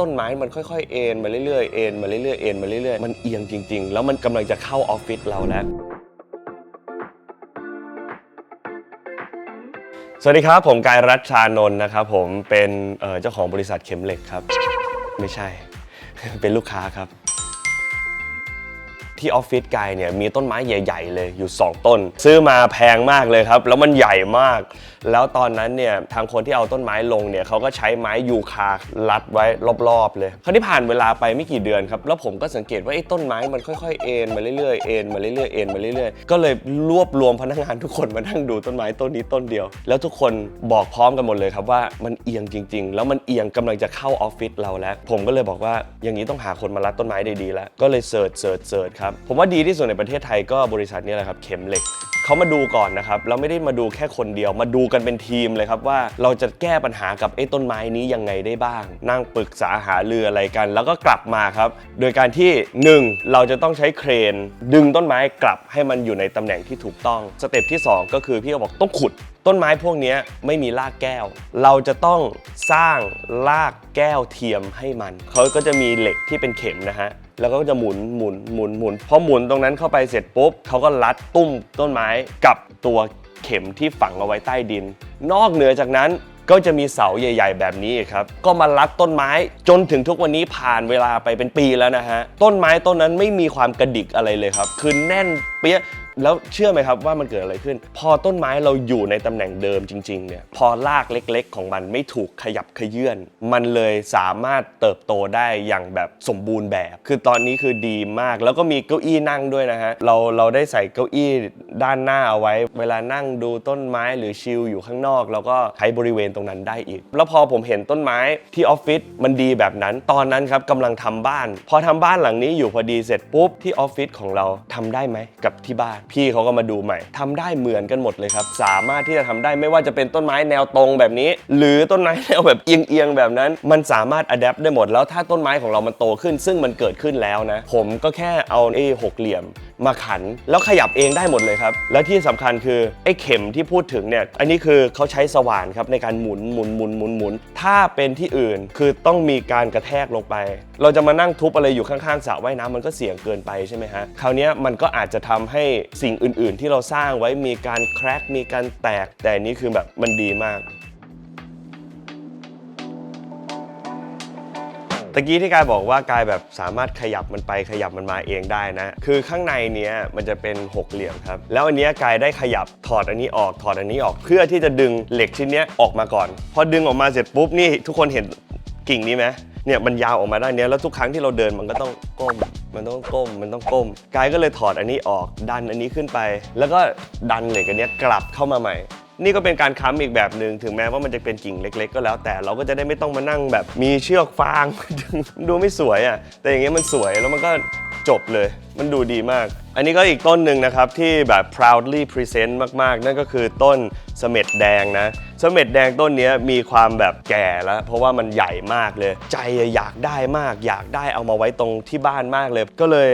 ต้นไม้มันค่อยๆ เอ็นมาเรื่อยๆ เอ็นมาเรื่อยๆ เอ็นมาเรื่อยๆ มันเอียงจริง ๆ แล้วมันกำลังจะเข้าออฟฟิศเราแล้ว สวัสดีครับ ผมกายรัชชานนท์นะครับผมเป็นเอ่อเจ้าของบริษัทเข็มเหล็กครับ ไม่ใช่ เป็นลูกค้าครับ ที่ออฟฟิศกายเนี่ยมีต้นไม้ใหญ่ ๆ เลยอยู่ 2 ต้น ซื้อมาแพงมากเลยครับ แล้วมันใหญ่มาก แล้วตอนนั้นเนี่ยทางคนที่เอาต้นไม้ลงเนี่ยเขาก็ใช้ไม้ยูคารัดไว้รอบๆเลยคราวที่ผ่านเวลาไปไม่กี่เดือนครับแล้วผมก็สังเกตว่าไอ้ต้นไม้มันค่อยๆเอ็นมาเรื่อยๆเอ็นมาเรื่อยๆเอ็นมาเรื่อยๆก็เลยรวบรวมพนักงานทุกคนมานั่งดูต้นไม้ต้นนี้ต้นเดียว แล้วทุกคนบอกพร้อมกันหมดเลยครับว่ามันเอียงจริง ๆ แล้วมันเอียงกำลังจะเข้าออฟฟิศเราแล้ว ผมก็เลยบอกว่าอย่างนี้ต้องหาคนมารัดต้นไม้ได้ดีแล้วก็เลยเสิร์ชเสิร์ชเสิร์ชครับผมว่าดีที่สุดในประเทศไทยก็บริษัทนี้แหละครับเข็มเหล็กเขามาดูก่อนนะครับเราไม่ได้มาดูแค่คนเดียว มาดูกันเป็นทีมเลยครับว่าเราจะแก้ปัญหากับไอ้ต้นไม้นี้ยังไงได้บ้าง นั่งปรึกษาหาเรืออะไรกัน แล้วก็กลับมาครับ โดยการที่ 1. เราจะต้องใช้เครน ดึงต้นไม้กลับให้มันอยู่ในตำแหน่งที่ถูกต้องสเต็ปที่ 2 ก็คือพี่เขาบอกต้องขุด ต้นไม้พวกนี้ไม่มีรากแก้ว เราจะต้องสร้างรากแก้วเทียมให้มันเขาก็จะมีเหล็กที่เป็นเข็มนะฮะ แล้วก็จะหมุนหมุนหมุนหมุนพอหมุนตรงนั้นเข้าไปเสร็จปุ๊บเขาก็รัดตุ้มต้นไม้กับตัวเข็มที่ฝังเอาไว้ใต้ดิน นอกเหนือจากนั้นก็จะมีเสาใหญ่ ๆ แบบนี้ครับ ก็มารัดต้นไม้จนถึงทุกวันนี้ผ่านเวลาไปเป็นปีแล้วนะฮะ ต้นไม้ต้นนั้นไม่มีความกระดิกอะไรเลยครับ คือแน่นเปี้ยแล้วเชื่อไหมครับว่ามันเกิดอะไรขึ้น พอต้นไม้เราอยู่ในตำแหน่งเดิมจริงๆเนี่ยพอรากเล็กๆ ของมันไม่ถูกขยับขยื่นมันเลยสามารถเติบโตได้อย่างแบบสมบูรณ์แบบ คือตอนนี้คือดีมากแล้วก็มีเก้าอี้นั่งด้วยนะฮะเราเราได้ใส่เก้าอี้ด้านหน้าเอาไว้ เวลานั่งดูต้นไม้หรือชิลอยู่ข้างนอกเราก็ใช้บริเวณตรงนั้นได้อีก แล้วพอผมเห็นต้นไม้ที่ออฟฟิศมันดีแบบนั้น ตอนนั้นครับกำลังทำบ้าน พอทำบ้านหลังนี้อยู่พอดีเสร็จปุ๊บที่ออฟฟิศของเราทำได้ไหมกับที่บ้านพี่เขาก็มาดูใหม่ทำได้เหมือนกันหมดเลยครับ สามารถที่จะทำได้ไม่ว่าจะเป็นต้นไม้แนวตรงแบบนี้ หรือต้นไม้แนวแบบเอียงๆแบบนั้น มันสามารถอัดแอปได้หมดแล้วถ้าต้นไม้ของเรามันโตขึ้น ซึ่งมันเกิดขึ้นแล้วนะ ผมก็แค่เอาไอ้หกเหลี่ยมมาขัน แล้วขยับเองได้หมดเลยครับ และที่สำคัญคือไอ้เข็มที่พูดถึงเนี่ยอันนี้คือเขาใช้สว่านครับในการหมุนหมุนหมุนหมุนหมุนถ้าเป็นที่อื่นคือต้องมีการกระแทกลงไป เราจะมานั่งทุบอะไรอยู่ข้างๆสระว่ายน้ำมันก็เสี่ยงเกินไปใช่ไหมฮะคราวนี้มันก็อาจจะทำให้สิ่งอื่น ๆ ที่เราสร้างไว้มีการแครกมีการแตก แต่นนี้คือแบบมันดีมาก ตะกี้ที่กายบอกว่ากายแบบสามารถขยับมันไปขยับมันมาเองได้นะ คือข้างในเนี้ยมันจะเป็นหกเหลี่ยมครับ แล้วอันเนี้ยกายได้ขยับถอดอันนี้ออกถอดอันนี้ออกเพื่อที่จะดึงเหล็กชิ้นเนี้ยออกมาก่อน พอดึงออกมาเสร็จปุ๊บนี่ทุกคนเห็นกิ่งนี้ไหมเนี่ยมันยาวออกมาด้านเนี้ยแล้วทุกครั้งที่เราเดินมันก็ต้องก้ม มันต้องก้ม มันต้องก้มกายก็เลยถอดอันนี้ออก ดันอันนี้ขึ้นไป แล้วก็ดันเหล็กอันเนี้ยกลับเข้ามาใหม่นี่ก็เป็นการค้ำอีกแบบหนึ่งถึงแม้ว่ามันจะเป็นกิ่งเล็ก ๆ ก็แล้ว แต่เราก็จะได้ไม่ต้องมานั่งแบบมีเชือกฟาง ดูไม่สวยอะแต่อย่างเงี้ยมันสวยแล้วมันก็จบเลย มันดูดีมาก อันนี้ก็อีกต้นหนึ่งนะครับ ที่แบบ proudly present มาก ๆ นั่นก็คือต้นเสม็ดแดงนะเสม็ดแดงต้นนี้มีความแบบแก่แล้ว เพราะว่ามันใหญ่มากเลย ใจอยากได้มาก อยากได้เอามาไว้ตรงที่บ้านมากเลย ก็เลย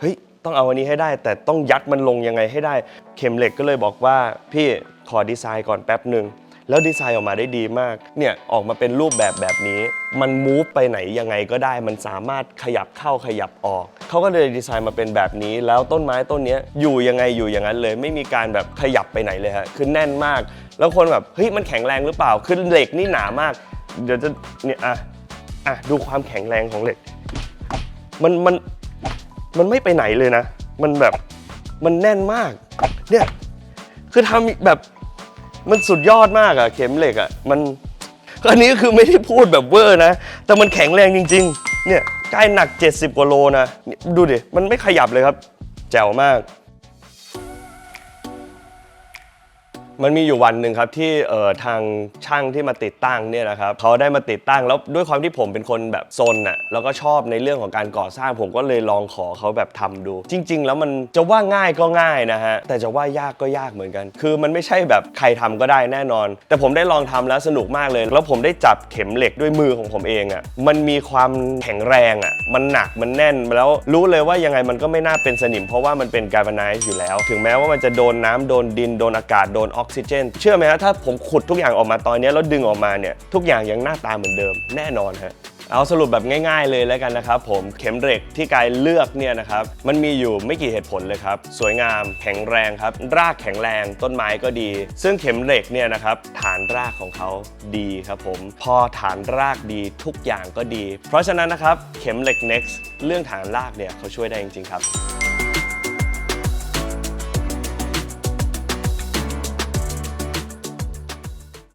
เฮ้ย ต้องเอาอันนี้ให้ได้ แต่ต้องยัดมันลงยังไงให้ได้ เข็มเหล็กก็เลยบอกว่าพี่ขอดีไซน์ก่อนแป๊บหนึ่งแล้วดีไซน์ออกมาได้ดีมาก เนี่ยออกมาเป็นรูปแบบแบบนี้ มันมูฟไปไหนยังไงก็ได้ มันสามารถขยับเข้าขยับออก เขาก็เลยดีไซน์มาเป็นแบบนี้ แล้วต้นไม้ต้นเนี้ยอยู่ยังไงอยู่อย่างนั้นเลย ไม่มีการแบบขยับไปไหนเลยฮะ คือแน่นมาก แล้วคนแบบเฮ้ยมันแข็งแรงหรือเปล่า คือเหล็กนี่หนามาก เดี๋ยวจะเนี่ยอะ อะดูความแข็งแรงของเหล็ก มันมัน มันไม่ไปไหนเลยนะ มันแบบมันแน่นมาก เนี่ย คือทำแบบมันสุดยอดมากอะเข็มเหล็กอะมันอันนี้คือไม่ได้พูดแบบเวอร์นะ แต่มันแข็งแรงจริง ๆ เนี่ยใกล้หนัก 70กว่าโลนะ ดูดิ มันไม่ขยับเลยครับ แจ๋วมาก มันมีอยู่วันหนึ่งครับที่เอ่อทางช่างที่มาติดตั้งเนี่ยนะครับเขาได้มาติดตั้งแล้วด้วยความที่ผมเป็นคนแบบซนน่ะแล้วก็ชอบในเรื่องของการก่อสร้างผมก็เลยลองขอเขาแบบทำดู จริง ๆ แล้วมันจะว่าง่ายก็ง่ายนะฮะแต่จะว่ายากก็ยากเหมือนกัน คือมันไม่ใช่แบบใครทำก็ได้แน่นอน แต่ผมได้ลองทำแล้วสนุกมากเลย แล้วผมได้จับเข็มเหล็กด้วยมือของผมเองอะ่ะมันมีความแข็งแรงอะ่ะมันหนักมันแน่นแล้วรู้เลยว่ายังไงมันก็ไม่น่าเป็นสนิม เพราะว่ามันเป็นการ v a n i z e อยู่แล้ว ถึงแม้ว่ามันจะโดนน้ำโดนดินโดนอากาศโดนออกอกซิเจน เชื่อไหมฮะถ้าผมขุดทุกอย่างออกมาตอนนี้แล้วดึงออกมาเนี่ยทุกอย่างยังหน้าตาเหมือนเดิมแน่นอนฮะเอาสรุปแบบง่ายๆเลยแล้วกันนะครับผมเข็มเหล็กที่กายเลือกเนี่ยนะครับมันมีอยู่ไม่กี่เหตุผลเลยครับ สวยงามแข็งแรงครับ รากแข็งแรงต้นไม้ก็ดี ซึ่งเข็มเหล็กเนี่ยนะครับฐานรากของเขาดีครับผมพอฐานรากดีทุกอย่างก็ดี เพราะฉะนั้นนะครับเข็มเหล็ก next เรื่องฐานรากเนี่ยเขาช่วยได้จริงๆครับ